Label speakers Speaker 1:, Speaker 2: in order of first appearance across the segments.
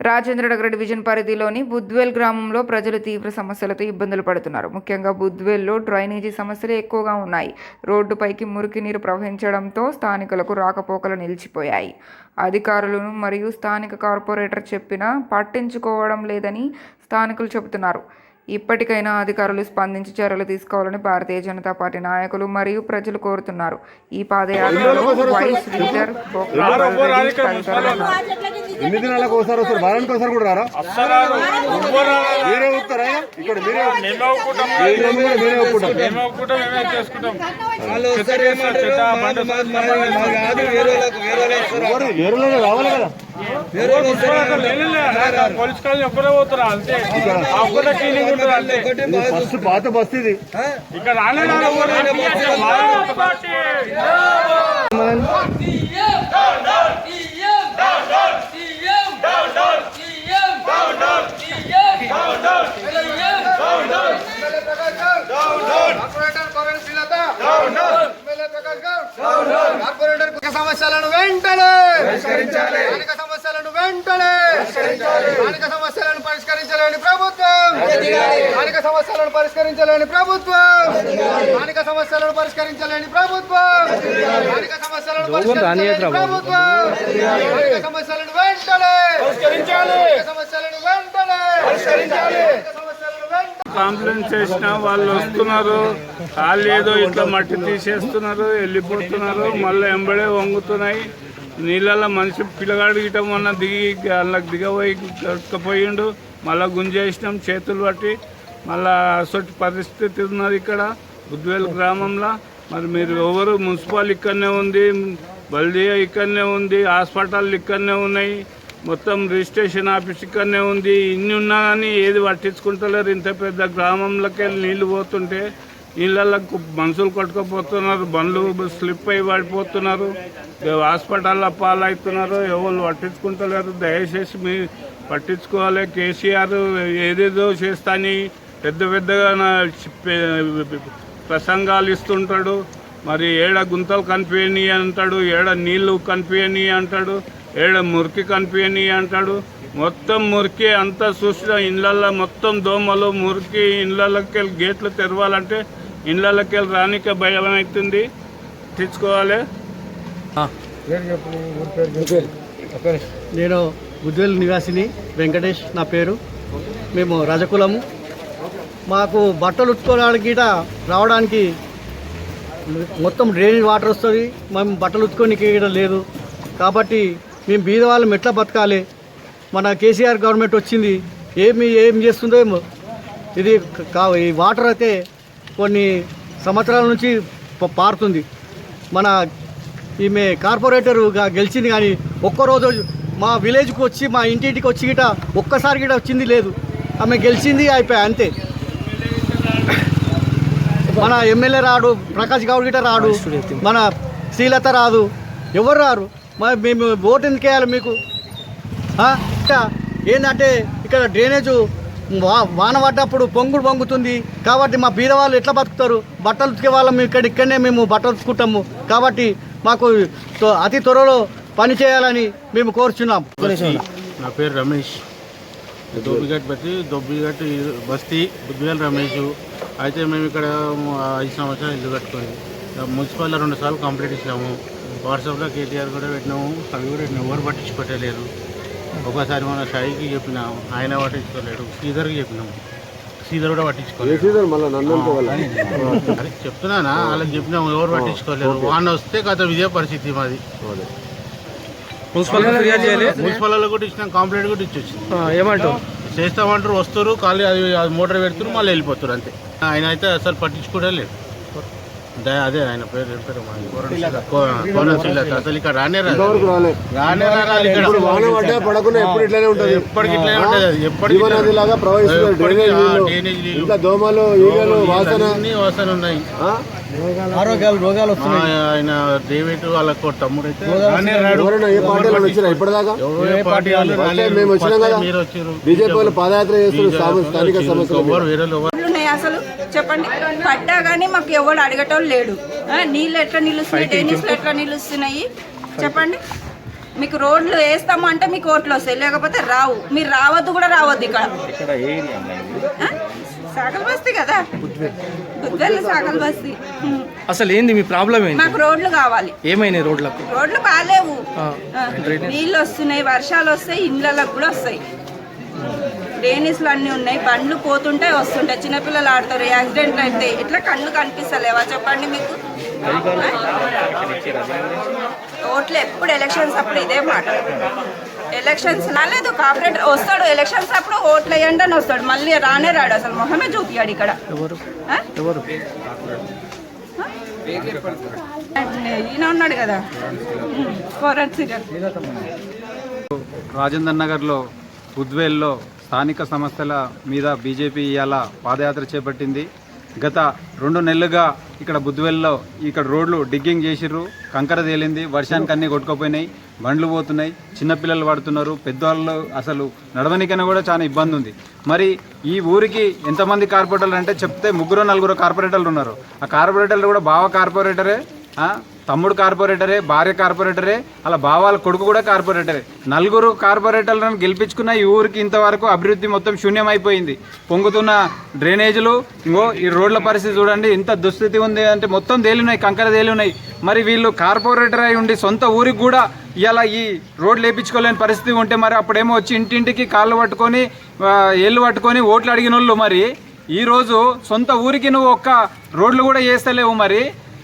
Speaker 1: Rajendranagar division పరిధిలోని బుద్వేల్ గ్రామంలో ప్రజలు తీవ్ర సమస్యలతో ఇబ్బందులు పడుతున్నారు. ముఖ్యంగా బుద్వేల్లో డ్రైనేజీ సమస్యలు ఎక్కువగా ఉన్నాయి. రోడ్డుపైకి మురికి నీరు ప్రవహించడంతో స్థానికులకు రాకపోకలు నిలిచిపోయాయి. అధికారులను మరియు స్థానిక కార్పొరేటర్ చెప్పినా పట్టించుకోవడం లేదని స్థానికులు చెబుతున్నారు. ఇప్పటికైనా అధికారులు స్పందించి చర్యలు తీసుకోవాలని భారతీయ జనతా పార్టీ నాయకులు మరియు ప్రజలు కోరుతున్నారు. ఈ పాదయాత్రలో వైస్ లీడర్ బొక్క బలరెడ్డి తదితరులు ఉన్నారు.
Speaker 2: ఎన్ని దినాలకు ఒకసారి వస్తారు? వారానికి ఒకసారి కూడా రారా? మీరే ఒప్పుతారా ఇక్కడ మీరే ఈ రోజు కూడా మీరే ఒప్పుకుంటాం
Speaker 3: మేము ఒప్పుకుంటాం మేమే చేసుకుంటాం.
Speaker 2: ఎవరు? ఏరులోనే రావాలి కదా.
Speaker 3: పోలీస్ ఒక్కరే పోతారా అంతే ఒక్కటే క్లీనింగ్ ఉంటుంది అంతే
Speaker 2: పాత ఇది
Speaker 3: ఇక్కడ
Speaker 4: సమస్యలను వెంటనే స్థానిక సమస్యలను వెంటనే స్థానిక సమస్యలను పరిష్కరించలేని ప్రభుత్వం స్థానిక సమస్యలను పరిష్కరించలేని ప్రభుత్వం. స్థానిక సమస్యలను పరిష్కరించలేని ప్రభుత్వం. స్థానిక సమస్యలను పరిష్కరించలేని ప్రభుత్వం. స్థానిక సమస్యలను వెంటనే. పరిష్కరించాలి. సమస్యలను వెంటనే. పరిష్కరించాలి.
Speaker 3: కంప్లైంట్ చేసినా వాళ్ళు వస్తున్నారు. వాళ్ళు ఏదో ఇట్లా మట్టి తీసేస్తున్నారు వెళ్ళిపోతున్నారు మళ్ళీ ఎంబడే వంగుతున్నాయి. నీళ్ళల్లో మనిషి పిల్లగాడు గిట్ట మొన్న దిగి వాళ్ళకి దిగబోయి కట్టుకుపోయిండు మళ్ళీ గుంజేసినాం చేతులు పట్టి మళ్ళా అసొంటి పరిస్థితి ఉన్నది ఇక్కడ బుద్వేల్ గ్రామంలో. మరి మీరు ఎవరు మున్సిపల్ ఇక్కడనే ఉంది బల్దియా ఇక్కడనే ఉంది హాస్పిటల్ ఇక్కడనే ఉన్నాయి మొత్తం రిజిస్ట్రేషన్ ఆఫీస్ ఇక్కడనే ఉంది ఇన్ని ఉన్నా కానీ ఏది పట్టించుకుంటలేరు. ఇంత పెద్ద గ్రామంలోకి వెళ్ళి నీళ్ళు పోతుంటే నీళ్ళకు మనుషులు కొట్టుకుపోతున్నారు బండ్లు స్లిప్ అయి పడిపోతున్నారు హాస్పిటల్లో పాలవుతున్నారు ఎవరు పట్టించుకుంటలేరు. దయచేసి మీ పట్టించుకోవాలి. కేసీఆర్ ఏదేదో చేస్తాని పెద్ద పెద్దగా ప్రసంగాలు ఇస్తుంటాడు. మరి ఏడ గుంతలు కనిపించని అంటాడు ఏడ నీళ్ళు కనిపించని అంటాడు ఏడ మురికి కనిపించని అంటాడు. మొత్తం మురికి అంతా చూసిన ఇళ్ళల్లో మొత్తం దోమలు మురికి ఇళ్ళకి గేట్లు తెరవాలంటే ఇళ్ళకి వెళ్ళి రానికే భయం అవుతుంది. తెచ్చుకోవాలి.
Speaker 5: నేను బుద్వేల్ నివాసిని వెంకటేష్ నా పేరు. మేము రజకులము. మాకు బట్టలు ఉత్తుకోవడానికి రావడానికి మొత్తం డ్రైనేజ్ వాటర్ వస్తుంది. మేము బట్టలు ఉతుకోనికి ఇక్కడ లేదు. కాబట్టి మేము బీద వాళ్ళం ఎట్లా బతకాలి? మన కేసీఆర్ గవర్నమెంట్ వచ్చింది. ఏమి ఏం చేస్తుందో ఏమో. ఇది కా- ఈ వాటర్ అయితే కొన్ని సంవత్సరాల నుంచి పారుతుంది. మన ఈమె కార్పొరేటర్గా గెలిచింది కానీ ఒక్కరోజు మా విలేజ్కి వచ్చి మా ఇంటింటికి వచ్చి గిట ఒక్కసారి గిట వచ్చింది లేదు. ఆమె గెలిచింది అయిపోయా అంతే. మన ఎమ్మెల్యే రాడు ప్రకాష్ గౌడ్ గిట రాడు మన శ్రీలత రాదు. ఎవరు రారు? మరి మేము ఓటు ఎందుకు వేయాలి మీకు? ఏంటంటే ఇక్కడ డ్రైనేజ్ వా వాన పడ్డప్పుడు పొంగుడు పొంగుతుంది. కాబట్టి మా బీద వాళ్ళు ఎట్లా బతుకుతారు? బట్టలు ఉతికే వాళ్ళం ఇక్కడ ఇక్కడనే మేము బట్టలు ఉతుకుంటాము కాబట్టి మాకు అతి త్వరలో పని చేయాలని మేము కోరుచున్నాం.
Speaker 6: నా పేరు రమేష్. దొబ్బిగట్ బట్టి దొబ్బిగట్ బస్తీ బుద్ధివేల్ రమేష్. అయితే మేము ఇక్కడ ఐదు సంవత్సరాలు ఇల్లు కట్టుకొని మున్సిపల్లో రెండు సార్లు కంప్లీట్ ఇచ్చాము. వాట్సాప్లో కేటీఆర్ కూడా పెట్టినాము అవి కూడా ఎవరు పట్టించుకోవట్లేరు ఒకసారి మన షాయికి చెప్పినాం ఆయన పట్టించుకోలేడు శ్రీధర్కి చెప్పినాము. శ్రీధర్ కూడా పట్టించుకోలేదు. చెప్తున్నానా? వాళ్ళకి చెప్పినాము ఎవరు పట్టించుకోలేరు వాడిని వస్తే గత ఇదే పరిస్థితి మాది. మున్సిపల్ కూడా ఇచ్చినాం కంప్లైంట్ కూడా ఇచ్చి వచ్చింది.
Speaker 5: ఏమంటావు?
Speaker 6: చేస్తామంటారు వస్తారు ఖాళీ అది మోటార్ పెడుతున్నారు మళ్ళీ వెళ్ళిపోతారు అంతే. ఆయన అయితే అసలు పట్టించుకోవడం లేదు. అదే ఆయన పేరు. అసలు ఇక్కడ రానే రాదు రానే రాదు ఇక్కడ.
Speaker 2: పడకుండా ఎప్పుడు ఇట్లానే ఉంటది?
Speaker 6: ఎప్పటికి ఇట్లనే ఉంటది అది. ఎప్పటికి
Speaker 2: డ్రైనేజ్ దోమలు ఈగలు వాసన.
Speaker 6: అన్ని వాసన ఉన్నాయి.
Speaker 2: ఆ?
Speaker 5: ఆరోగ్యాలు రోగాలు
Speaker 6: ఆ, ఆయన డేవిడ్ వాళ్ళ తమ్ముడు అయితే.
Speaker 2: మేము వచ్చినాం కదా. బీజేపీ వాళ్ళు పాదయాత్ర చేస్తున్నారు స్థానిక- సమస్యల
Speaker 7: అసలు? చెప్పండి. పడ్డా కానీ మాకు ఎవడు అడగటం లేడు. ఆ, నీళ్ళు ఎట్లా నిలుస్తున్నాయి? డ్రైనేజ్లు ఎట్లా నిలుస్తున్నాయి? చెప్పండి. మీకు రోడ్లు వేస్తాము అంటే మీకు ఓట్లు వస్తాయి. లేకపోతే రావు. మీరు రావద్దు కూడా రావద్దు ఇక్కడ? సాగల్ బస్తీ కదా? బుద్ధెల్లి సాగల్ బస్తీ ఉం.
Speaker 8: అసలు ఏంది మీ ప్రాబ్లం ఏంటి
Speaker 7: మాకు రోడ్లు కావాలి.
Speaker 8: ఏమైనాయి రోడ్లకు?
Speaker 7: రోడ్లు బాగాలేవు నీళ్ళు వస్తున్నాయి వర్షాలు వస్తాయి ఇండ్లకు కూడా వస్తాయి. డ్రైనేజ్లు అన్నీ ఉన్నాయి బండ్లు పోతుంటాయి వస్తుంటాయి. చిన్నపిల్లలు ఆడతారు యాక్సిడెంట్లు అయితే. ఇట్లా కళ్ళు కనిపిస్తలేవా చెప్పండి మీకు? ఓట్లు ఎప్పుడు ఎలక్షన్స్ అప్పుడు ఇదే మాట. ఎలక్షన్స్ రాలేదు కార్పొరేటర్ వస్తాడు. ఎలక్షన్స్ అప్పుడు ఓట్లు వేయండి అని వస్తాడు. మళ్ళీ రానే రాడు అసలు. మొహమే చూపియాడు ఇక్కడ. ఈయన ఉన్నాడు కదా.
Speaker 9: రాజేందర్ నగర్లో ఉద్వేల్లో స్థానిక సంస్థల మీద బీజేపీ ఇవాళ పాదయాత్ర చేపట్టింది. గత రెండు నెలలుగా ఇక్కడ బుద్వేల్లో ఇక్కడ రోడ్లు డిగ్గింగ్ చేసిర్రు. కంకర తేలింది. వర్షానికి అన్నీ కొట్టుకుపోయినాయి. బండ్లు పోతున్నాయి చిన్నపిల్లలు పడుతున్నారు పెద్దవాళ్ళు అసలు నడవనికైనా కూడా చాలా ఇబ్బంది ఉంది. మరి ఈ ఊరికి ఎంతమంది కార్పొరేటర్లు అంటే చెప్తే ముగ్గురు నలుగురు కార్పొరేటర్లు ఉన్నారు. ఆ కార్పొరేటర్లు కూడా బావ కార్పొరేటరే తమ్ముడు కార్పొరేటరే భార్య కార్పొరేటరే అలా బావాల కొడుకు కూడా కార్పొరేటరే. నలుగురు కార్పొరేటర్లను గెలిపించుకున్న ఈ ఊరికి ఇంతవరకు అభివృద్ధి మొత్తం శూన్యమైపోయింది. పొంగుతున్న డ్రైనేజీలు ఇంకో ఈ రోడ్ల పరిస్థితి చూడండి ఇంత దుస్థితి ఉంది అంటే మొత్తం తేలినాయి కంకర తేలినాయి. మరి వీళ్ళు కార్పొరేటర్ అయి ఉండి సొంత ఊరికి కూడా ఇలా ఈ రోడ్లు వేయించుకోలేని పరిస్థితి ఉంటే మరి అప్పుడేమో వచ్చి ఇంటింటికి కాళ్ళు పట్టుకొని ఏళ్ళు పట్టుకొని ఓట్లు అడిగిన వాళ్ళు మరి ఈరోజు సొంత ఊరికి నువ్వు ఒక్క రోడ్లు కూడా వేస్తలేవు మరి.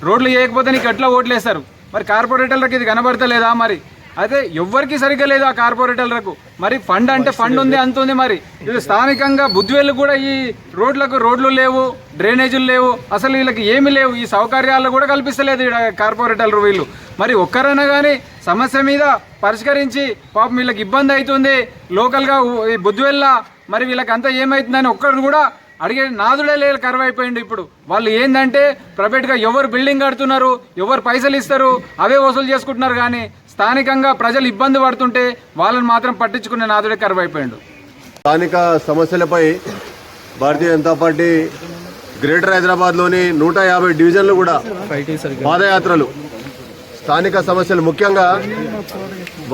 Speaker 9: రోడ్లు వేయకపోతే నీకు ఎట్లా ఓట్లు వేస్తారు మరి కార్పొరేటర్లకు ఇది కనబడతలేదా మరి? అదే ఎవ్వరికి సరిగ్గా లేదు ఆ కార్పొరేటర్లకు. మరి ఫండ్ అంటే ఫండ్ ఉంది అంత ఉంది మరి. ఇది స్థానికంగా బుద్ధివేలు కూడా ఈ రోడ్లకు రోడ్లు లేవు డ్రైనేజీలు లేవు అసలు వీళ్ళకి ఏమి లేవు. ఈ సౌకర్యాలు కూడా కల్పిస్తలేదు కార్పొరేటర్లు వీళ్ళు. మరి ఒక్కరైనా కానీ సమస్య మీద పరిష్కరించి పాపం వీళ్ళకి ఇబ్బంది అవుతుంది. లోకల్గా ఈ బుద్ధివెల్ల మరి వీళ్ళకి అంతా ఏమవుతుందని ఒక్కరు కూడా అడిగే నాదుడే లేదు కరువు అయిపోయింది ఇప్పుడు. వాళ్ళు ఏంటంటే ప్రైవేట్గా ఎవరు బిల్డింగ్ కడుతున్నారు ఎవరు పైసలు ఇస్తారు అవే వసూలు చేసుకుంటున్నారు కానీ స్థానికంగా ప్రజలు ఇబ్బంది పడుతుంటే వాళ్ళని మాత్రం పట్టించుకునే నాదుడే కరువు అయిపోయిండు.
Speaker 2: స్థానిక సమస్యలపై భారతీయ జనతా పార్టీ గ్రేటర్ హైదరాబాద్లోని నూట యాభై డివిజన్లు కూడా పాదయాత్రలు. స్థానిక సమస్యలు ముఖ్యంగా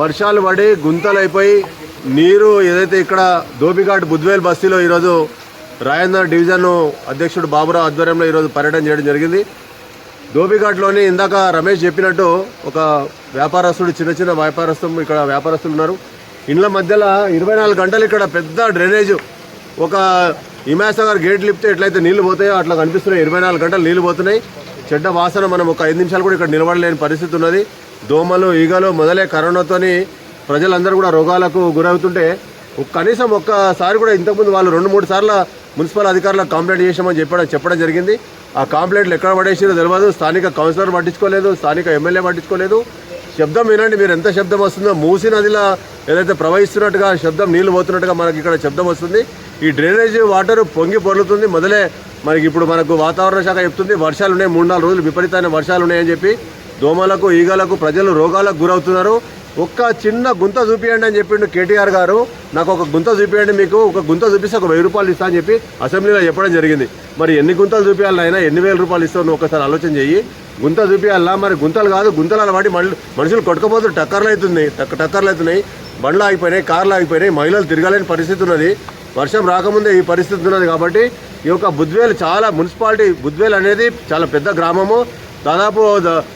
Speaker 2: వర్షాలు పడి గుంతలైపోయి నీరు ఏదైతే ఇక్కడ దోబిఘాట్ బుద్వేల్ బస్తీలో ఈరోజు రాయందర్ డివిజన్ అధ్యక్షుడు బాబురావు ఆధ్వర్యంలో ఈరోజు పర్యటన చేయడం జరిగింది. దోబిఘాట్లోని ఇందాక రమేష్ చెప్పినట్టు ఒక వ్యాపారస్తుడు చిన్న చిన్న వ్యాపారస్తులు ఇక్కడ వ్యాపారస్తులు ఉన్నారు. ఇండ్ల మధ్యలో ఇరవై నాలుగు గంటలు ఇక్కడ పెద్ద డ్రైనేజ్. ఒక హిమాయత్ గేట్ లిప్తే ఎట్లయితే నీళ్ళు పోతాయో అట్లా కనిపిస్తున్నాయి. ఇరవై నాలుగు గంటలు నీళ్ళు పోతున్నాయి. చెడ్డ వాసన మనం ఒక ఐదు నిమిషాలు కూడా ఇక్కడ నిలబడలేని పరిస్థితి ఉన్నది. దోమలు ఈగలు మొదలే కరోనాతోని ప్రజలందరూ కూడా రోగాలకు గురవుతుంటే కనీసం ఒక్కసారి కూడా ఇంతకుముందు వాళ్ళు రెండు మూడు సార్లు మున్సిపల్ అధికారులకు కంప్లైంట్ చేసామని చెప్పడం చెప్పడం జరిగింది. ఆ కంప్లైంట్లు ఎక్కడ పడేసారో తెలియదు స్థానిక కౌన్సిలర్ పట్టించుకోలేదు స్థానిక ఎమ్మెల్యే పట్టించుకోలేదు. శబ్దం వినండి మీరు ఎంత శబ్దం వస్తుందో. మూసి నదిలో ఏదైతే ప్రవహిస్తున్నట్టుగా శబ్దం నీళ్ళు పోతున్నట్టుగా మనకి ఇక్కడ శబ్దం వస్తుంది. ఈ డ్రైనేజ్ వాటర్ పొంగి పొర్లుతుంది. మొదలే మనకి ఇప్పుడు మనకు వాతావరణ శాఖ చెప్తుంది వర్షాలు ఉన్నాయి మూడు నాలుగు రోజులు విపరీతమైన వర్షాలు ఉన్నాయని చెప్పి దోమలకు ఈగలకు ప్రజలు రోగాలకు గురవుతున్నారు. ఒక్క చిన్న గుంత చూపియండి అని చెప్పిండు కేటీఆర్ గారు. నాకు ఒక గుంత చూపియండి మీకు ఒక గుంత చూపిస్తే ఒక వెయ్యి రూపాయలు ఇస్తా అని చెప్పి అసెంబ్లీలో చెప్పడం జరిగింది. మరి ఎన్ని గుంతలు చూపించాలి అయినా ఎన్ని వేల రూపాయలు ఇస్తావు నువ్వు ఒకసారి ఆలోచన చెయ్యి. గుంత చూపించాలా మరి గుంతలు కాదు గుంతలు వాడి మనుషులు కొట్టుకపోతే టక్కర్లు అవుతుంది టక్ టక్కర్లు అవుతున్నాయి. బండ్లు ఆగిపోయినాయి కార్లు ఆగిపోయినాయి మహిళలు తిరగలేని పరిస్థితి ఉన్నది. వర్షం రాకముందే ఈ పరిస్థితి ఉన్నది కాబట్టి ఈ యొక్క బుద్వేల్ చాలా మున్సిపాలిటీ బుద్వేల్ అనేది చాలా పెద్ద గ్రామము. దాదాపు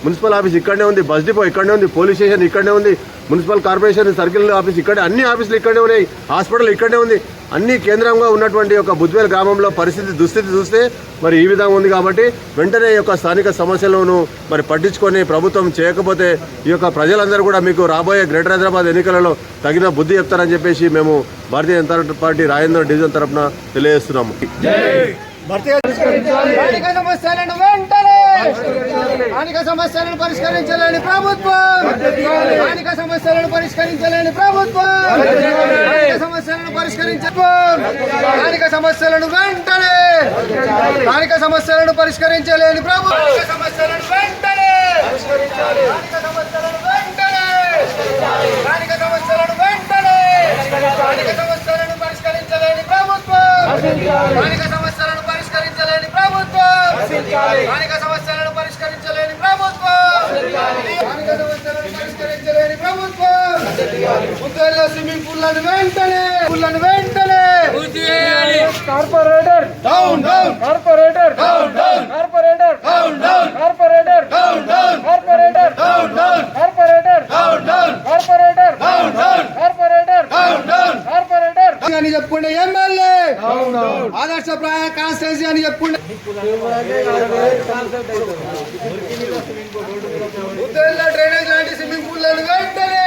Speaker 2: మున్సిపల్ ఆఫీస్ ఇక్కడనే ఉంది బస్ డిపో ఇక్కడనే ఉంది పోలీస్ స్టేషన్ ఇక్కడనే ఉంది మున్సిపల్ కార్పొరేషన్ సర్కిల్ ఆఫీస్ ఇక్కడే అన్ని ఆఫీసులు ఇక్కడే ఉన్నాయి హాస్పిటల్ ఇక్కడనే ఉంది. అన్ని కేంద్రంగా ఉన్నటువంటి ఒక బుద్వేల్ గ్రామంలో పరిస్థితి దుస్థితి చూస్తే మరి ఈ విధంగా ఉంది కాబట్టి వెంటనే యొక్క స్థానిక సమస్యలను మరి పట్టించుకొని ప్రభుత్వం చేయకపోతే ఈ యొక్క ప్రజలందరూ కూడా మీకు రాబోయే గ్రేటర్ హైదరాబాద్ ఎన్నికలలో తగిన బుద్ధి చెప్తారని చెప్పేసి మేము భారతీయ జనతా పార్టీ రాజేంద్ర డివిజన్ తరఫున తెలియజేస్తున్నాము.
Speaker 4: స్థానిక సమస్యలను వెంటనే స్థానిక సమస్యలను పరిష్కరించలేని ప్రభుత్వం స్థానిక సమస్యలను పరిష్కరించలేని ప్రభుత్వం స్థానిక సమస్యలను పరిష్కరించడం స్థానిక సమస్యలను వెంటనే స్థానిక సమస్యలను పరిష్కరించలేని ప్రభుత్వం సమస్యలను వెంటనే స్థానిక సమస్యలను వెంటనే స్థానిక సమస్యలను వెంటనే స్థానిక సమస్యలను పరిష్కరించలేని ప్రభుత్వం స్థానిక సమస్యలను పరిష్కరించలేని ప్రభుత్వం స్థానిక సమస్యలను పరిష్కరించలేని ప్రభుత్వం. స్థానిక సమస్యలను పరిష్కరించలేని ప్రభుత్వం. స్విమ్మింగ్ పూల్లను వెంటనే పూల్లను వెంటనే.
Speaker 3: Corporator.
Speaker 4: Down down
Speaker 3: corporator.
Speaker 4: Down down
Speaker 3: corporator.
Speaker 4: Down down
Speaker 3: corporator.
Speaker 4: Down down
Speaker 3: corporator
Speaker 4: down down
Speaker 3: corporator
Speaker 4: down down
Speaker 3: corporator
Speaker 4: down down
Speaker 3: corporator
Speaker 4: down down
Speaker 3: corporator
Speaker 4: అని చెప్పుకుంటే ఎమ్మెల్యే. ఆదర్శప్రాయ కాన్స్టిట్యున్సీ అని చెప్పుకుంటే ఉత్తరంలో డ్రైనేజ్ లాంటి స్విమ్మింగ్ పూల్లను వెంటనే.